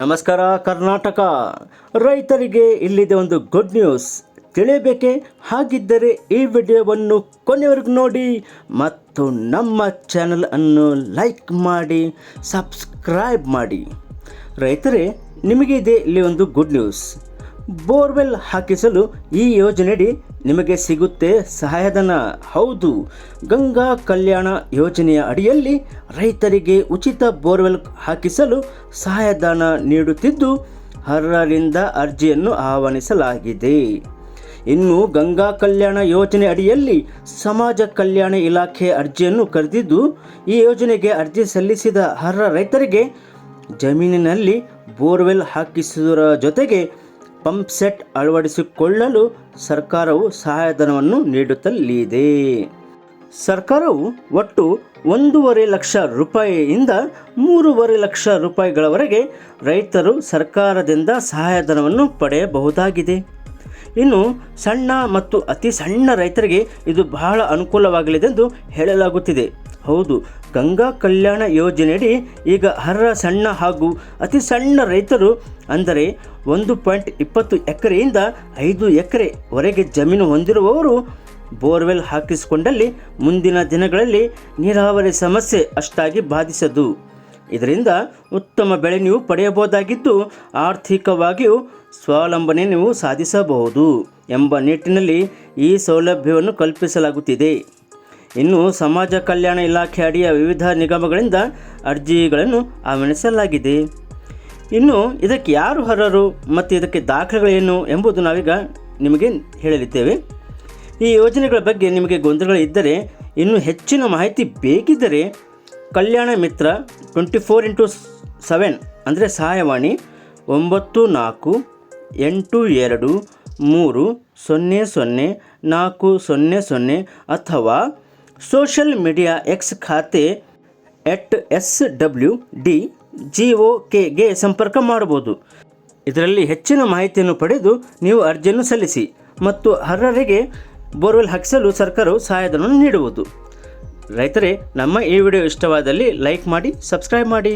ನಮಸ್ಕಾರ, ಕರ್ನಾಟಕ. ರೈತರಿಗೆ ಇಲ್ಲಿದೆ ಒಂದು ಗುಡ್ ನ್ಯೂಸ್ ತಿಳಿಯಬೇಕೆ? ಹಾಗಿದ್ದರೆ ಈ ವಿಡಿಯೋವನ್ನು ಕೊನೆವರೆಗೂ ನೋಡಿ ಮತ್ತು ನಮ್ಮ ಚಾನಲ್ ಅನ್ನು ಲೈಕ್ ಮಾಡಿ ಸಬ್ಸ್ಕ್ರೈಬ್ ಮಾಡಿ. ರೈತರೇ ನಿಮಗೆ ಇದೆ ಇಲ್ಲಿ ಒಂದು ಗುಡ್ ನ್ಯೂಸ್ ಬೋರ್ವೆಲ್ ಹಾಕಿಸಲು ಈ ಯೋಜನೆಯಡಿ ನಿಮಗೆ ಸಿಗುತ್ತೆ ಸಹಾಯಧನ. ಹೌದು, ಗಂಗಾ ಕಲ್ಯಾಣ ಯೋಜನೆಯ ಅಡಿಯಲ್ಲಿ ರೈತರಿಗೆ ಉಚಿತ ಬೋರ್ವೆಲ್ ಹಾಕಿಸಲು ಸಹಾಯಧನ ನೀಡುತ್ತಿದ್ದು ಅರ್ಹರಿಂದ ಅರ್ಜಿಯನ್ನು ಆಹ್ವಾನಿಸಲಾಗಿದೆ. ಇನ್ನು ಗಂಗಾ ಕಲ್ಯಾಣ ಯೋಜನೆ ಅಡಿಯಲ್ಲಿ ಸಮಾಜ ಕಲ್ಯಾಣ ಇಲಾಖೆ ಅರ್ಜಿಯನ್ನು ಕರೆದಿದ್ದು, ಈ ಯೋಜನೆಗೆ ಅರ್ಜಿ ಸಲ್ಲಿಸಿದ ಅರ್ಹ ರೈತರಿಗೆ ಜಮೀನಿನಲ್ಲಿ ಬೋರ್ವೆಲ್ ಹಾಕಿಸುವುದರ ಜೊತೆಗೆ ಪಂಪ್ ಸೆಟ್ ಅಳವಡಿಸಿಕೊಳ್ಳಲು ಸರ್ಕಾರವು ಸಹಾಯಧನವನ್ನು ನೀಡುತ್ತಲಿದೆ ಸರ್ಕಾರವು ಒಟ್ಟು ಒಂದೂವರೆ ಲಕ್ಷ ರೂಪಾಯಿಯಿಂದ ಮೂರುವರೆ ಲಕ್ಷ ರೂಪಾಯಿಗಳವರೆಗೆ ರೈತರು ಸರ್ಕಾರದಿಂದ ಸಹಾಯಧನವನ್ನು ಪಡೆಯಬಹುದಾಗಿದೆ. ಇನ್ನು ಸಣ್ಣ ಮತ್ತು ಅತಿ ಸಣ್ಣ ರೈತರಿಗೆ ಇದು ಬಹಳ ಅನುಕೂಲವಾಗಲಿದೆ ಎಂದು ಹೇಳಲಾಗುತ್ತಿದೆ. ಹೌದು, ಗಂಗಾ ಕಲ್ಯಾಣ ಯೋಜನೆಯಡಿ ಈಗ ಅರ್ಹ ಸಣ್ಣ ಹಾಗೂ ಅತಿ ಸಣ್ಣ ರೈತರು ಅಂದರೆ ಒಂದು ಪಾಯಿಂಟ್ ಇಪ್ಪತ್ತು ಎಕರೆಯಿಂದ ಐದು ಎಕರೆವರೆಗೆ ಜಮೀನು ಹೊಂದಿರುವವರು ಬೋರ್ವೆಲ್ ಹಾಕಿಸಿಕೊಂಡಲ್ಲಿ ಮುಂದಿನ ದಿನಗಳಲ್ಲಿ ನೀರಾವರಿ ಸಮಸ್ಯೆ ಅಷ್ಟಾಗಿ ಬಾಧಿಸದು. ಇದರಿಂದ ಉತ್ತಮ ಬೆಳೆ ನೀವು ಪಡೆಯಬಹುದಾಗಿದ್ದು ಆರ್ಥಿಕವಾಗಿಯೂ ಸ್ವಾವಲಂಬನೆ ನೀವು ಸಾಧಿಸಬಹುದು ಎಂಬ ನಿಟ್ಟಿನಲ್ಲಿ ಈ ಸೌಲಭ್ಯವನ್ನು ಕಲ್ಪಿಸಲಾಗುತ್ತಿದೆ. ಇನ್ನು ಸಮಾಜ ಕಲ್ಯಾಣ ಇಲಾಖೆ ಅಡಿಯ ವಿವಿಧ ನಿಗಮಗಳಿಂದ ಅರ್ಜಿಗಳನ್ನು ಆಹ್ವಾನಿಸಲಾಗಿದೆ. ಇನ್ನು ಇದಕ್ಕೆ ಯಾರು ಅರ್ಹರು ಮತ್ತು ಇದಕ್ಕೆ ದಾಖಲೆಗಳೇನು ಎಂಬುದು ನಾವೀಗ ನಿಮಗೆ ಹೇಳಲಿದ್ದೇವೆ. ಈ ಯೋಜನೆಗಳ ಬಗ್ಗೆ ನಿಮಗೆ ಗೊಂದಲಗಳಿದ್ದರೆ ಇನ್ನೂ ಹೆಚ್ಚಿನ ಮಾಹಿತಿ ಬೇಕಿದ್ದರೆ Kalyana Mitra twenty four into seven ಅಂದರೆ ಸಹಾಯವಾಣಿ ಒಂಬತ್ತು ನಾಲ್ಕು ಎಂಟು ಎರಡು ಮೂರು ಸೊನ್ನೆ ಸೊನ್ನೆ ನಾಲ್ಕು ಸೊನ್ನೆ ಸೊನ್ನೆ ಅಥವಾ ಸೋಷಲ್ ಮೀಡಿಯಾ ಎಕ್ಸ್ ಖಾತೆ at S W D G O ಕೆಗೆ ಸಂಪರ್ಕ ಮಾಡಬಹುದು. ಇದರಲ್ಲಿ ಹೆಚ್ಚಿನ ಮಾಹಿತಿಯನ್ನು ಪಡೆದು ನೀವು ಅರ್ಜಿಯನ್ನು ಸಲ್ಲಿಸಿ ಮತ್ತು ಅರ್ಹರಿಗೆ ಬೋರ್ವೆಲ್ ಹಾಕಿಸಲು ಸರ್ಕಾರವು ಸಹಾಯಧನವನ್ನು ನೀಡುವುದು. ರೈತರೇ, ನಮ್ಮ ಈ ವಿಡಿಯೋ ಇಷ್ಟವಾದಲ್ಲಿ ಲೈಕ್ ಮಾಡಿ, ಸಬ್ಸ್ಕ್ರೈಬ್ ಮಾಡಿ.